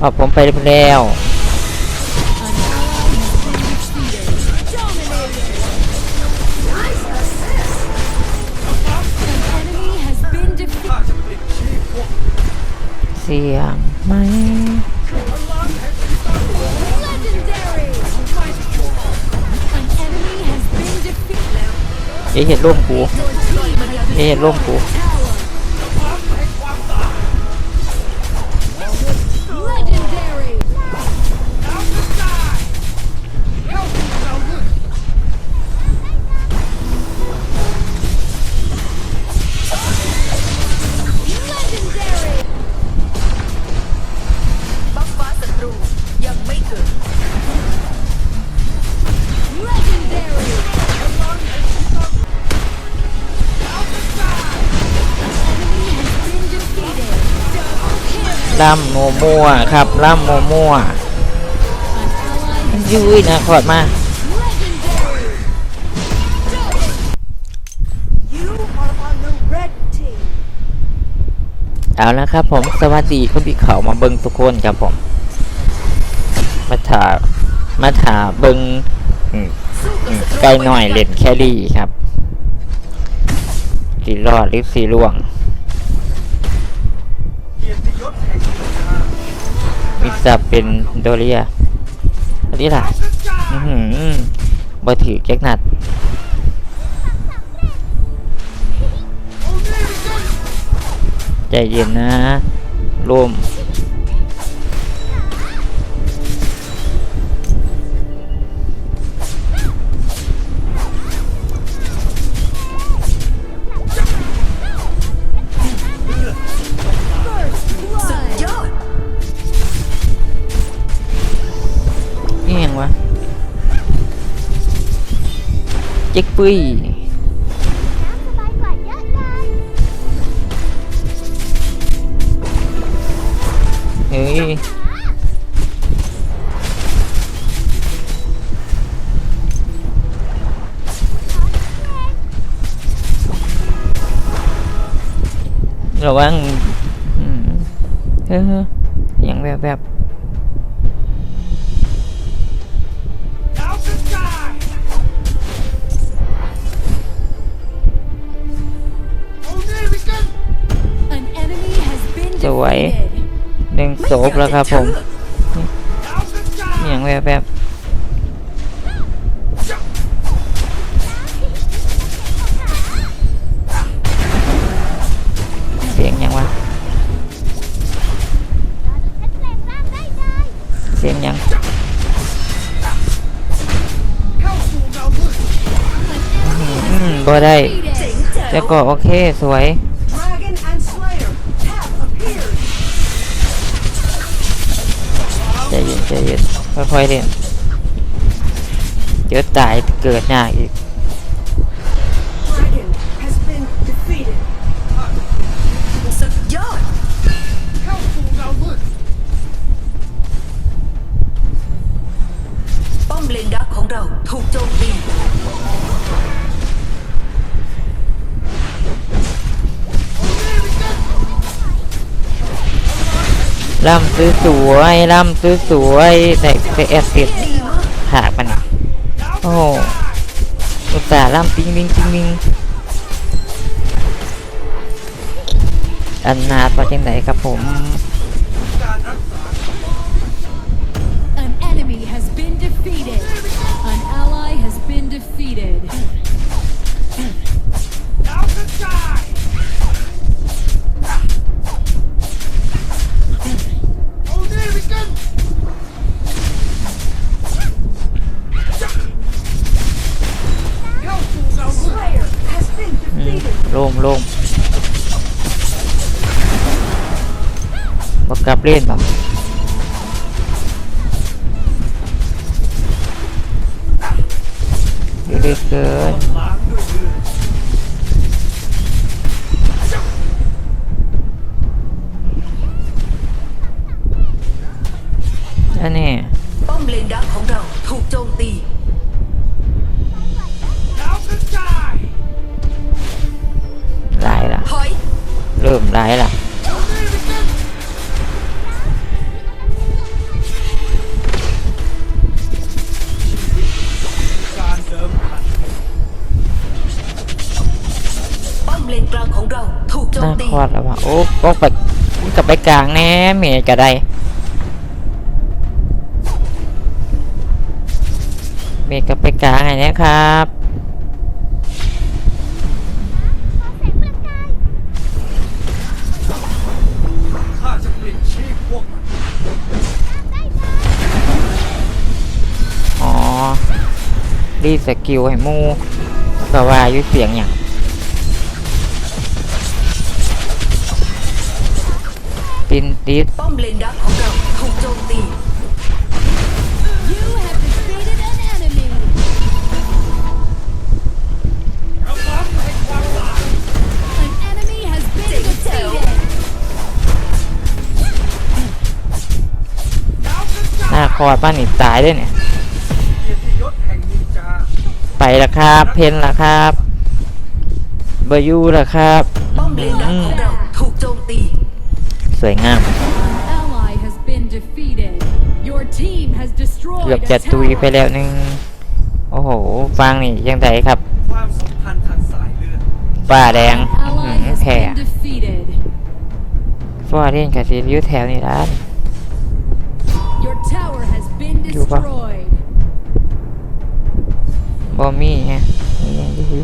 เอาผมไปแล้วเสียงไหมเอ๊เห็นร่มกูเอ๊เห็นร่มกู ล่ำโมมัวครับล่ำโมมัวยุ้ยนะขอดมาเอาละครับผมสวัสดีคนที่เขามาเบิงทุกคนครับผม มาถามาถาเบิงอืมสู้อืกับมศัตรูไกลหน่อยเล่นแครี่ครับสีรอดหรือสีร่วง จะเป็นโดเรียอันนี้ล่ะอืมบอถือแจ็คนัดใจเย็นนะร่วม ปุ้ยเฮ้ยระวังเอออย่างแบบแบบ สวยหนึ่งโซบแล้วครับผมอย่างแบบแบบเสียงยังวะเสียงยังบ่ได้จ๋ง Defeated. แจ๋แล้ววก็โอเคสวย ค่อยๆเล่นเดี๋ยวตายเกิดยากอีก ล่ำซื้อสวยล่ำซื้อสวยแต่แต่แอสติดดีมากหากมันะโอ้โหอุตส่าห์ล่ำปิงปิงปิงปิงอันนาตัวจังไหนครับผม โล่งโล่งบอกกลับเล่นบ่เรื่อยๆเกิน วว่ะโอ้โอ้ไปกับไปกลางแน่เมย์ก็ได้เมย์กับไปกลางไงนี่ยครับรีสกิลให้มูก็ว่ายู่เสียงอย่าง ตินติดป้อมเลนดักของเราถูกโจมตี You have defeated an enemy. ระวังให้ความตาย An enemy has been Take it down. defeated. ดาวกระจายหน้าคอดป้านี่ตายด้วยเนี่ยเกียรติยศแห่งนินจาไปละครับ เพนละครับเบอร์ยูละครับป้อมเลนดักของเราถูกโจมตี สวยงาม An ally has been defeated. Your team has เกือบ destroyed จะ a ตุยไป tower. แล้วหนึง โอ้โห ฟังนี่ยังไงครับความสัมพันธ์ทางสายเลือดป้าแดง An อื้อ ally หือ has แผ่ been defeated. ฟอเล่นกับซีริวแถวนี่ร้าน Your tower has been Chưa vào. destroyed. บอมี่ฮะนี่ยังอยู่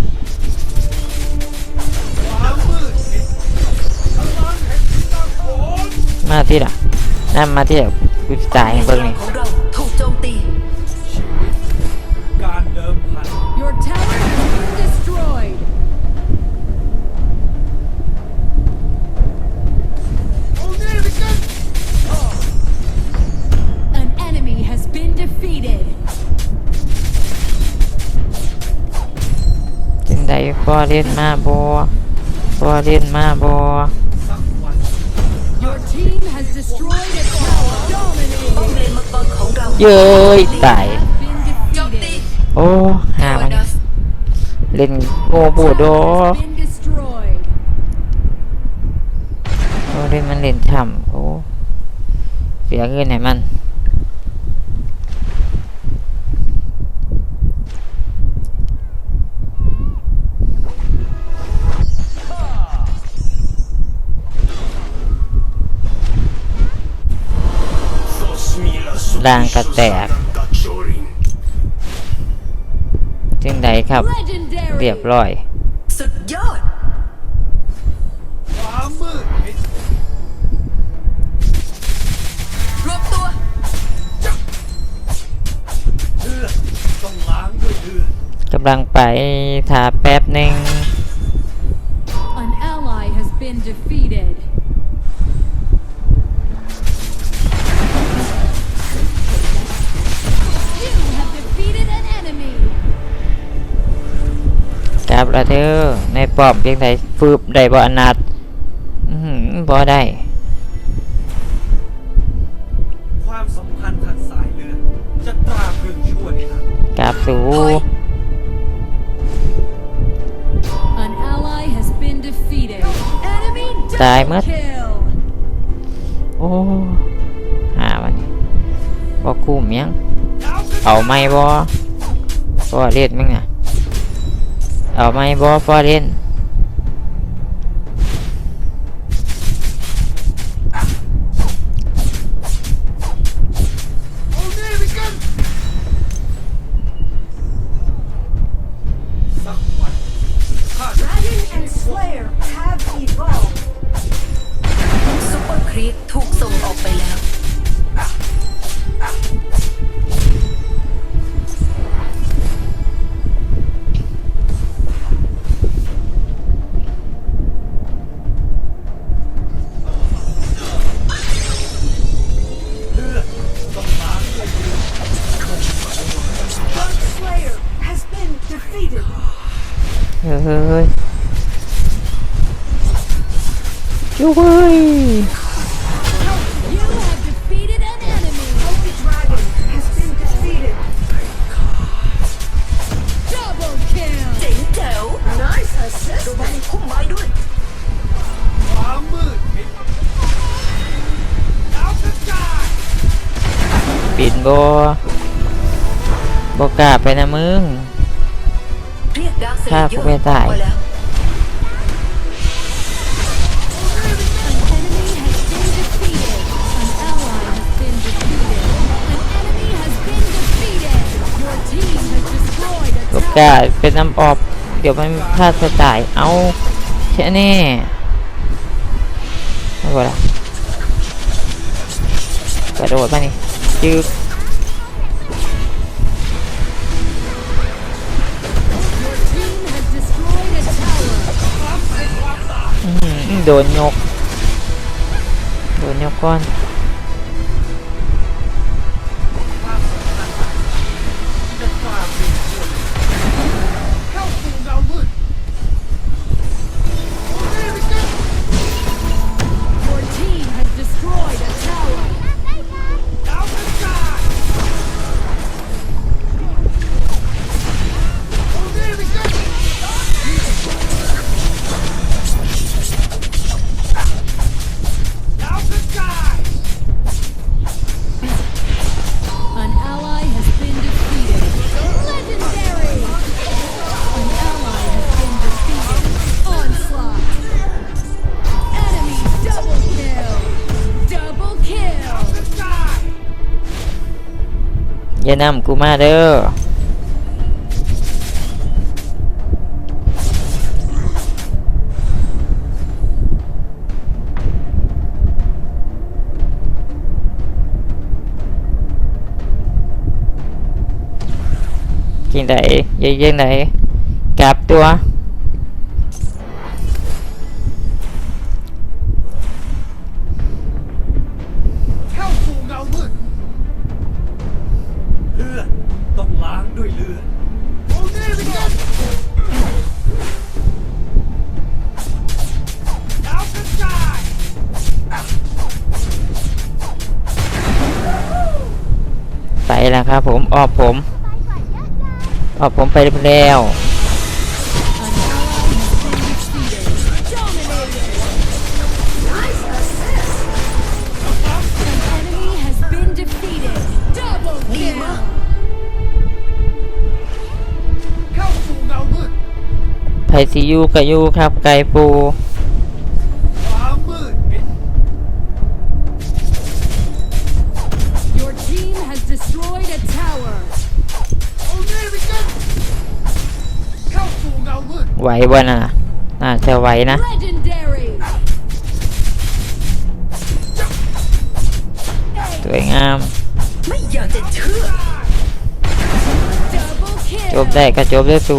มาที่ละนั่นมาที่ละกูจะตายให้เลเบิ่งนกลางนี่ของเราถูกโจมตีชีวิตคือการเดิมพัน Your tower has been destroyed. โอ้นี่ดิกัน An enemy has been defeated. จึงได้ฟอเล่นมาบอฟอเล่นมาบอสักวั เย้ยตายโอ้หามันเล่นโง่บูโดโอ้เล่นมันเล่นช่ำโอ้เสียเงินให้มัน ร่างกระแตกจึงใดครับ Legendary. เรียบร้อย สุดยอดความมืดมิดรวบตัวเลือดต้องล้างด้วยเลือดกำลังไปถาแป๊บหนึ่ง กลับและเด้อในป้อมเพียงใดฟืบได้บ่อนาดอื้อหือบ่ได้ ความสัมพันธ์ทางสายเลือดจะตราตรึงชั่วนิรันดร์กลับสู่ An ally has been defeated. Enemy Tài double mất. kill. โอ้หาวันนี้บ่คุ้มยังดาวกระจายเอาไม่บ่ฟอเล่นมั้งน่ะ เอาไม่บอฟอเรน Nice assist ระวังพุ่มไม้ด้วยความมืดมิดดาวกระจายปิดบบอกล้าไปนะมึงเรียกดาวเซฆ่าเลผู้เยอไม่ร์ตาย จะเป็นน้ำออบเดี๋ยวมันพลาดจะจ่ายเอาแค่นี้ไม่พอละกระโดดมานี่ยืบโดนยก โดนยกก่อน นำกูมาเด้อกินไหนยังยังไหนกลับตัว ออกผมออกผมไปแล้วไพซียูกับยูครับไก่ปู ไวะน่ะน่าจะไหวนะ สวยงาม จบได้ก็จบได้สู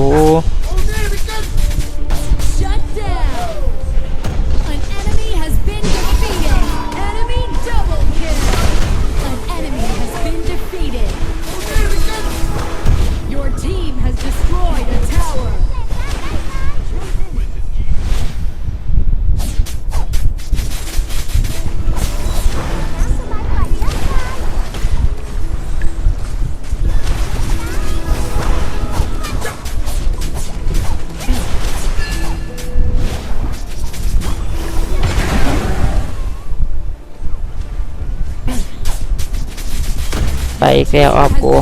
ใส่แก้วออฟกู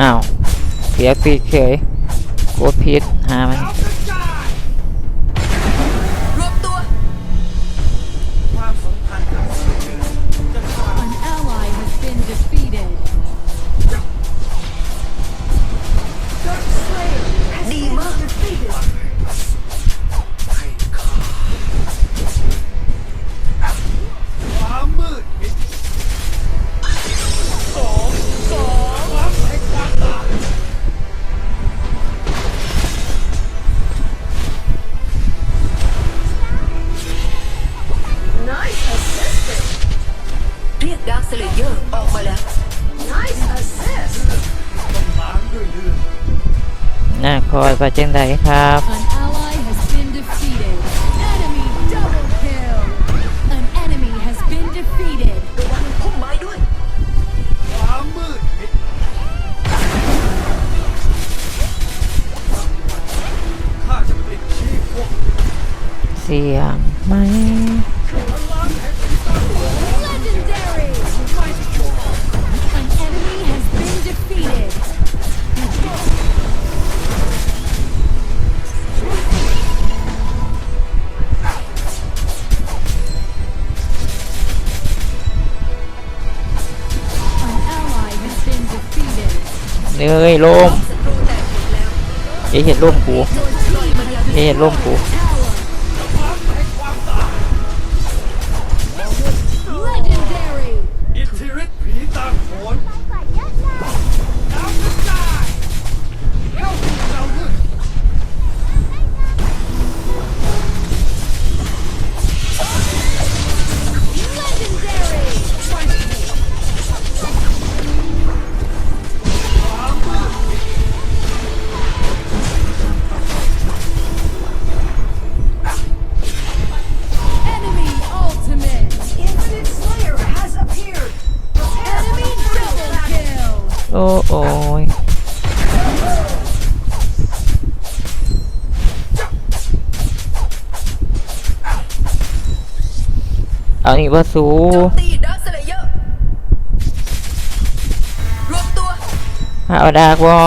อ้าวเสียฟีเฉยโคตรพิด và trên đây ครับ เนยล่มเดี๋ยเห็นล่มกูเดี๋ยเห็นล่มกู อ้โอ้ยเอานี่ว่าสูโจมตีดักสเอร์รวมตัวเอาดากวอ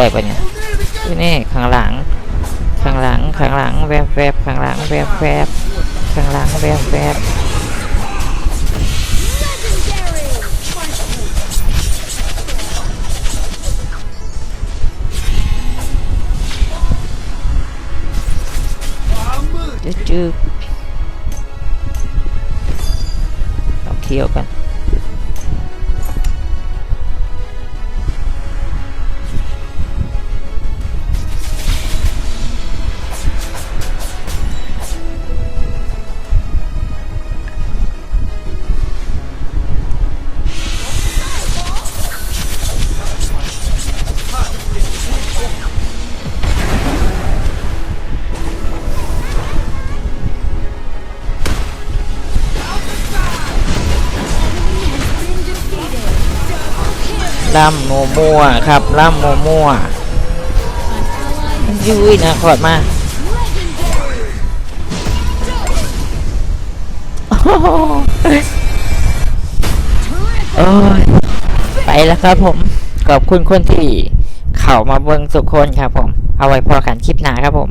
ได้ปะเนี่ยที่นี่ข้างหลัง ข้างหลัง ข้างหลัง แวบแวบข้างหลัง แวบแวบข้างหลัง แวบแวบจะจืดจึ๊บจึ๊บเอาเคี้ยวกัน ล่ำโมมั่วครับล่ำโมมั่วยุ้ยนะขอดมาโอ้ยไปแล้วครับผม ขอบคุณคนที่ เข้ามาเบิ่งสุกคนครับผม เอาไว้พอกันคลิปหน้าครับผม